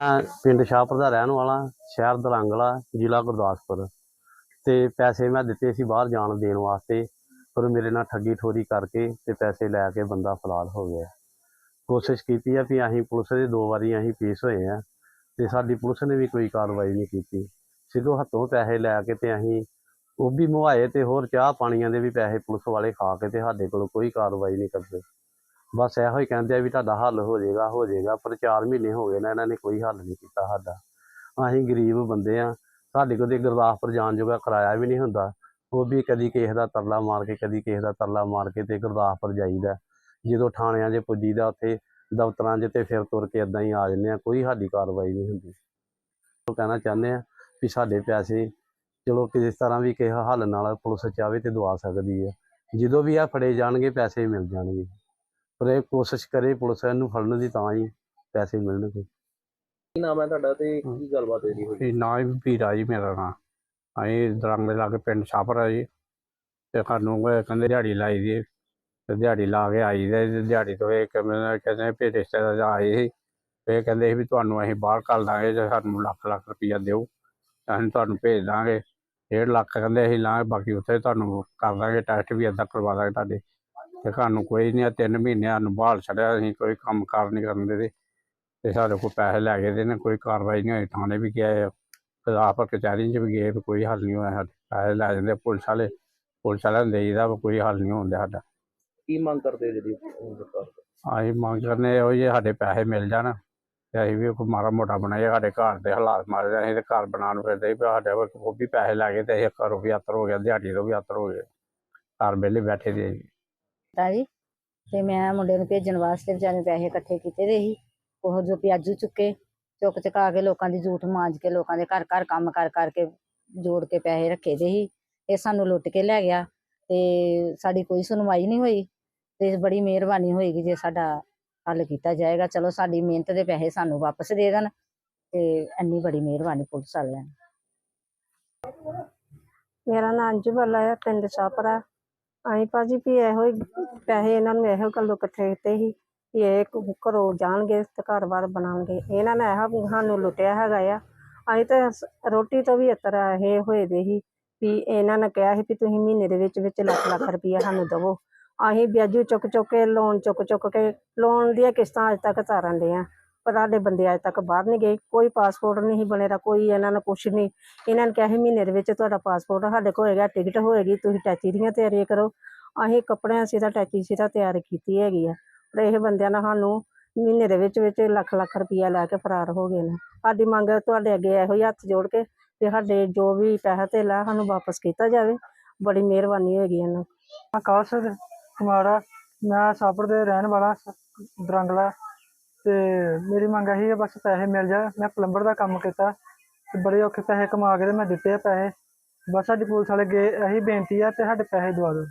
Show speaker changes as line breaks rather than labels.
ਮੈਂ ਪਿੰਡ ਸ਼ਾਹਪੁਰ ਦਾ ਰਹਿਣ ਵਾਲਾ ਸ਼ਹਿਰ ਦਰੰਗਲਾ ਜ਼ਿਲ੍ਹਾ ਗੁਰਦਾਸਪੁਰ ਤੇ ਪੈਸੇ ਮੈਂ ਦਿੱਤੇ ਸੀ ਬਾਹਰ ਜਾਣ ਦੇਣ ਵਾਸਤੇ, ਪਰ ਮੇਰੇ ਨਾਲ ਠੱਗੀ ਠੋਰੀ ਕਰਕੇ ਤੇ ਪੈਸੇ ਲੈ ਕੇ ਬੰਦਾ ਫਰਾਰ ਹੋ ਗਿਆ। ਕੋਸ਼ਿਸ਼ ਕੀਤੀ ਆ ਵੀ ਅਸੀਂ ਪੁਲਿਸ ਦੇ ਦੋ ਵਾਰੀ ਅਸੀਂ ਪੇਸ਼ ਹੋਏ ਆ ਤੇ ਸਾਡੀ ਪੁਲਿਸ ਨੇ ਵੀ ਕੋਈ ਕਾਰਵਾਈ ਨਹੀਂ ਕੀਤੀ। ਸਿੱਧੂ ਹੱਥੋਂ ਪੈਸੇ ਲੈ ਕੇ ਤੇ ਅਸੀਂ ਉਹ ਵੀ ਮੁਹਾਏ ਤੇ ਹੋਰ ਚਾਹ ਪਾਣੀਆਂ ਦੇ ਵੀ ਪੈਸੇ ਪੁਲਿਸ ਵਾਲੇ ਖਾ ਕੇ ਤੇ ਸਾਡੇ ਕੋਲ ਕੋਈ ਕਾਰਵਾਈ ਨਹੀਂ ਕਰਦੇ। ਬਸ ਇਹੋ ਹੀ ਕਹਿੰਦੇ ਆ ਵੀ ਤੁਹਾਡਾ ਹੱਲ ਹੋ ਜਾਏਗਾ ਹੋ ਜਾਏਗਾ, ਪਰ 4 ਮਹੀਨੇ ਹੋ ਗਏ ਨੇ, ਇਹਨਾਂ ਨੇ ਕੋਈ ਹੱਲ ਨਹੀਂ ਕੀਤਾ ਸਾਡਾ। ਅਸੀਂ ਗਰੀਬ ਬੰਦੇ ਆ ਸਾਡੇ ਕੋਲ ਤੇ ਗੁਰਦਾਸਪੁਰ ਜਾਣ ਜੋਗਾ ਕਿਰਾਇਆ ਵੀ ਨਹੀਂ ਹੁੰਦਾ। ਉਹ ਵੀ ਕਦੀ ਕਿਸੇ ਦਾ ਤਰਲਾ ਮਾਰ ਕੇ, ਕਦੀ ਕਿਸੇ ਦਾ ਤਰਲਾ ਮਾਰ ਕੇ ਤੇ ਗੁਰਦਾਸਪੁਰ ਜਾਈਦਾ। ਜਦੋਂ ਥਾਣਿਆਂ 'ਚ ਪੁੱਜੀਦਾ, ਉੱਥੇ ਦਫ਼ਤਰਾਂ 'ਚ ਤੇ ਫਿਰ ਤੁਰ ਕੇ ਇਦਾਂ ਹੀ ਆ ਜਾਂਦੇ ਆ। ਕੋਈ ਸਾਡੀ ਕਾਰਵਾਈ ਨਹੀਂ ਹੁੰਦੀ। ਉਹ ਕਹਿਣਾ ਚਾਹੁੰਦੇ ਆ ਵੀ ਸਾਡੇ ਪੈਸੇ ਚਲੋ ਕਿਸੇ ਤਰ੍ਹਾਂ ਵੀ ਕਿਸੇ ਹੱਲ ਨਾਲ ਪੁਲਿਸ ਚਾਹਵੇ ਤੇ ਦਵਾ ਸਕਦੀ ਹੈ ਜਦੋਂ ਵੀ ਆ ਫੜੇ ਜਾਣਗੇ, ਪੈਸੇ ਮਿਲ ਜਾਣਗੇ। ਪਰ ਇਹ ਕੋਸ਼ਿਸ਼ ਕਰੇ ਪੁਲਿਸ ਇਹਨੂੰ ਫੜਨ ਦੀ ਤਾਂ ਹੀ ਪੈਸੇ ਮਿਲਣਗੇ।
ਕੀ ਨਾਮ ਹੈ ਤੁਹਾਡਾ ਤੇ ਕੀ ਗੱਲਬਾਤ ਹੋਈ ਹੋਈ
ਇਹ ਨਾਂ ਹੀ ਵੀਰਾ ਜੀ ਮੇਰਾ ਨਾਂ। ਅਸੀਂ ਦਰੰਗ ਦੇ ਲਾਗੇ ਪਿੰਡ ਛਾਪਰ ਆ ਜੀ। ਤੇ ਸਾਨੂੰ ਉਹ ਕਹਿੰਦੇ ਦਿਹਾੜੀ ਲਾਈ ਦੀ। ਤੇ ਦਿਹਾੜੀ ਲਾ ਕੇ ਆਈ ਦੇ। ਤੇ ਦਿਹਾੜੀ ਤੋਂ ਇਹ ਕਹਿੰਦੇ ਕਹਿੰਦੇ ਵੀ ਰਿਸ਼ਤੇਦਾਰ ਆਏ ਸੀ। ਤੇ ਇਹ ਕਹਿੰਦੇ ਸੀ ਵੀ ਤੁਹਾਨੂੰ ਅਸੀਂ ਬਾਹਰ ਕੱਢ ਦਾਂਗੇ ਜੇ ਸਾਨੂੰ ਲੱਖ ਲੱਖ ਰੁਪਈਆ ਦਿਓ। ਤਾਂ ਅਸੀਂ ਤੁਹਾਨੂੰ ਭੇਜ ਦਾਂਗੇ। ਡੇਢ ਲੱਖ ਕਹਿੰਦੇ ਅਸੀਂ ਲਾਂਗੇ ਬਾਕੀ ਉੱਥੇ ਤੁਹਾਨੂੰ ਕਰ ਦਾਂਗੇ ਟੈਸਟ ਵੀ ਏਦਾਂ ਕਰਵਾ ਦਾਂਗੇ ਤੁਹਾਡੇ। ਤੇ ਸਾਨੂੰ ਕੋਈ ਨਹੀਂ ਆ ਤਿੰਨ ਮਹੀਨਿਆਂ ਨੂੰ ਬਾਹਰ ਛੱਡਿਆ ਅਸੀਂ ਕੋਈ ਕੰਮ ਕਾਰ ਨਹੀਂ ਕਰਨ ਦੇ ਤੇ ਸਾਡੇ ਕੋਲ ਪੈਸੇ ਲੈ ਗਏ ਦੇ ਨੇ ਕੋਈ ਕਾਰਵਾਈ ਨਹੀਂ ਹੋਈ ਥਾਣੇ ਵੀ ਗਏ ਫਿਰ ਆਪ ਕਚਹਿਰੀ 'ਚ ਵੀ ਗਏ ਵੀ ਕੋਈ ਹੱਲ ਨਹੀਂ ਹੋਇਆ ਸਾਡੇ। ਪੈਸੇ ਲੈ ਜਾਂਦੇ ਪੁਲਿਸ ਵਾਲੇ ਪੁਲਿਸ ਵਾਲਿਆਂ ਨੂੰ ਦੇਈਦਾ ਵੀ ਕੋਈ ਹੱਲ ਨਹੀਂ ਹੁੰਦਾ ਸਾਡਾ।
ਕੀ ਮੰਗ ਕਰਦੇ ਜਿਹੜੀ?
ਅਸੀਂ ਮੰਗ ਕਰਨੇ ਇਹੋ ਜੇ ਸਾਡੇ ਪੈਸੇ ਮਿਲ ਜਾਣ। ਤੇ ਅਸੀਂ ਵੀ ਕੋਈ ਮਾੜਾ ਮੋਟਾ ਬਣਾਈਏ ਸਾਡੇ ਘਰ ਦੇ ਹਾਲਾਤ ਮਾਰੇ ਅਸੀਂ ਤੇ ਘਰ ਬਣਾਉਣ ਫਿਰਦੇ ਸੀ ਵੀ ਸਾਡੇ ਕੋਲ ਉਹ ਵੀ ਪੈਸੇ ਲੈ ਗਏ ਤੇ ਅਸੀਂ ਘਰੋਂ ਵੀ ਅਤਰ ਹੋ ਗਿਆ ਦਿਹਾੜੀ ਤੋਂ ਵੀ ਅਤਰ ਹੋ ਗਏ ਘਰ ਵਿਹਲੇ ਬੈਠੇ ਦੇ ਜੀ
ਤਾਂ ਜੀ ਤੇ ਮੈਂ ਮੁੰਡੇ ਨੂੰ ਭੇਜਣ ਵਾਸਤੇ ਵਿਚਾਰੇ ਪੈਸੇ ਇਕੱਠੇ ਕੀਤੇ ਦੇ ਸੀ। ਉਹ ਜੋ ਪਿਆਜੂ ਚੁੱਕੇ, ਚੁੱਕ ਚੁਕਾ ਕੇ ਲੋਕਾਂ ਦੀ ਝੂਠ ਮਾਂਜ ਕੇ ਲੋਕਾਂ ਦੇ ਘਰ ਘਰ ਕੰਮ ਕਰ ਕਰਕੇ ਜੋੜ ਕੇ ਪੈਸੇ ਰੱਖੇ ਦੇ ਸੀ ਇਹ ਸਾਨੂੰ ਲੁੱਟ ਕੇ ਲੈ ਗਿਆ ਤੇ ਸਾਡੀ ਕੋਈ ਸੁਣਵਾਈ ਨਹੀਂ ਹੋਈ ਤੇ ਬੜੀ ਮਿਹਰਬਾਨੀ ਹੋਏਗੀ ਜੇ ਸਾਡਾ ਹੱਲ ਕੀਤਾ ਜਾਏਗਾ। ਚਲੋ ਸਾਡੀ ਮਿਹਨਤ ਦੇ ਪੈਸੇ ਸਾਨੂੰ ਵਾਪਸ ਦੇ ਦੇਣ ਤੇ ਇੰਨੀ ਬੜੀ ਮਿਹਰਬਾਨੀ ਪੁਲਿਸ ਵਾਲਿਆਂ ਦੀ
ਮੇਰਾ ਨਾਂ ਅੰਜੂ ਬੱਲਾ ਹੈ ਪਿੰਡ ਛਾਪਰਾ। ਅਸੀਂ ਭਾਜੀ ਵੀ ਇਹੋ ਪੈਸੇ ਇਹਨਾਂ ਨੂੰ ਇਹੋ ਗੱਲੋਂ ਇਕੱਠੇ ਕੀਤੇ ਸੀ। ਵੀ ਇਹ ਘ- ਘਰੋਂ ਜਾਣਗੇ ਤੇ ਘਰ-ਬਾਰ ਬਣਾਉਣਗੇ। ਇਹਨਾਂ ਨੇ ਇਹੋ ਸਾਨੂੰ ਲੁੱਟਿਆ ਹੈਗਾ ਆ। ਅਸੀਂ ਤਾਂ ਸ- ਰੋਟੀ ਤੋਂ ਵੀ ਇਤਰ ਇਹ ਹੋਏ ਦੇ ਸੀ ਵੀ ਇਹਨਾਂ ਨੇ ਕਿਹਾ ਸੀ ਵੀ ਤੁਸੀਂ ਮਹੀਨੇ ਦੇ ਵਿੱਚ ਵਿੱਚ ਲੱਖ ਲੱਖ ਰੁਪਈਆ ਸਾਨੂੰ ਦੇਵੋ। ਅਸੀਂ ਵਿਆਜੂ ਚੁੱਕ ਚੁੱਕ ਕੇ ਲੋਨ ਚੁੱਕ ਚੁੱਕ ਕੇ ਲੋਨ ਦੀਆਂ ਕਿਸ਼ਤਾਂ ਅੱਜ ਤੱਕ ਤਾਰਨ ਦੇ ਆ। ਪਰ ਸਾਡੇ ਬੰਦੇ ਅੱਜ ਤੱਕ ਬਾਹਰ ਨਹੀਂ ਗਏ। ਕੋਈ ਪਾਸਪੋਰਟ ਨਹੀਂ ਬਣੇ ਦਾ, ਕੋਈ ਇਹਨਾਂ ਨੂੰ ਕੁਛ ਨਹੀਂ। ਇਹਨਾਂ ਨੇ ਕਿਹਾ ਸੀ ਮਹੀਨੇ ਦੇ ਵਿੱਚ ਤੁਹਾਡਾ ਪਾਸਪੋਰਟ ਸਾਡੇ ਕੋਲ ਹੋਏਗਾ ਟਿਕਟ ਹੋਏਗੀ, ਤੁਸੀਂ ਟੈਚੀ ਦੀਆਂ ਤਿਆਰੀਆਂ ਕਰੋ। ਅਸੀਂ ਕੱਪੜਿਆਂ ਸੀ ਤਾਂ ਟੈਚੀ ਸੀ ਤਾਂ ਤਿਆਰ ਕੀਤੀ ਹੈਗੀ ਆ। ਪਰ ਇਹ ਬੰਦਿਆਂ ਨਾਲ ਸਾਨੂੰ ਮਹੀਨੇ ਦੇ ਵਿੱਚ ਵਿੱਚ ਲੱਖ ਲੱਖ ਰੁਪਈਆ ਲੈ ਕੇ ਫਰਾਰ ਹੋ ਗਏ ਨੇ। ਸਾਡੀ ਮੰਗ ਹੈ ਤੁਹਾਡੇ ਅੱਗੇ ਇਹੋ ਹੀ ਹੱਥ ਜੋੜ ਕੇ ਤੇ ਸਾਡੇ ਜੋ ਵੀ ਪੈਸਾ ਧੇਲਾ ਸਾਨੂੰ ਵਾਪਸ ਕੀਤਾ ਜਾਵੇ। ਬੜੀ ਮਿਹਰਬਾਨੀ ਹੋਏਗੀ ਇਹਨਾਂ
ਆਕਾਸ਼ ਕੁਮਾਰਾ, ਮੈਂ ਸਾਪੜ ਦੇ ਰਹਿਣ ਵਾਲਾ ਸ- ਦਰੰਗਲਾ ਤੇ ਮੇਰੀ ਮੰਗ ਇਹੀ ਹੈ, ਬਸ ਪੈਸੇ ਮਿਲ ਜਾ ਮੈਂ ਪਲੰਬਰ ਦਾ ਕੰਮ ਕੀਤਾ ਤੇ ਬੜੇ ਔਖੇ ਪੈਸੇ ਕਮਾ ਕੇ ਤੇ ਮੈਂ ਦਿੱਤੇ ਆ ਪੈਸੇ। ਬਸ ਸਾਡੀ ਪੁਲਿਸ ਵਾਲੇ ਗਏ ਇਹੀ ਬੇਨਤੀ ਆ ਤੇ ਸਾਡੇ ਪੈਸੇ ਦਵਾ ਦਿਓ।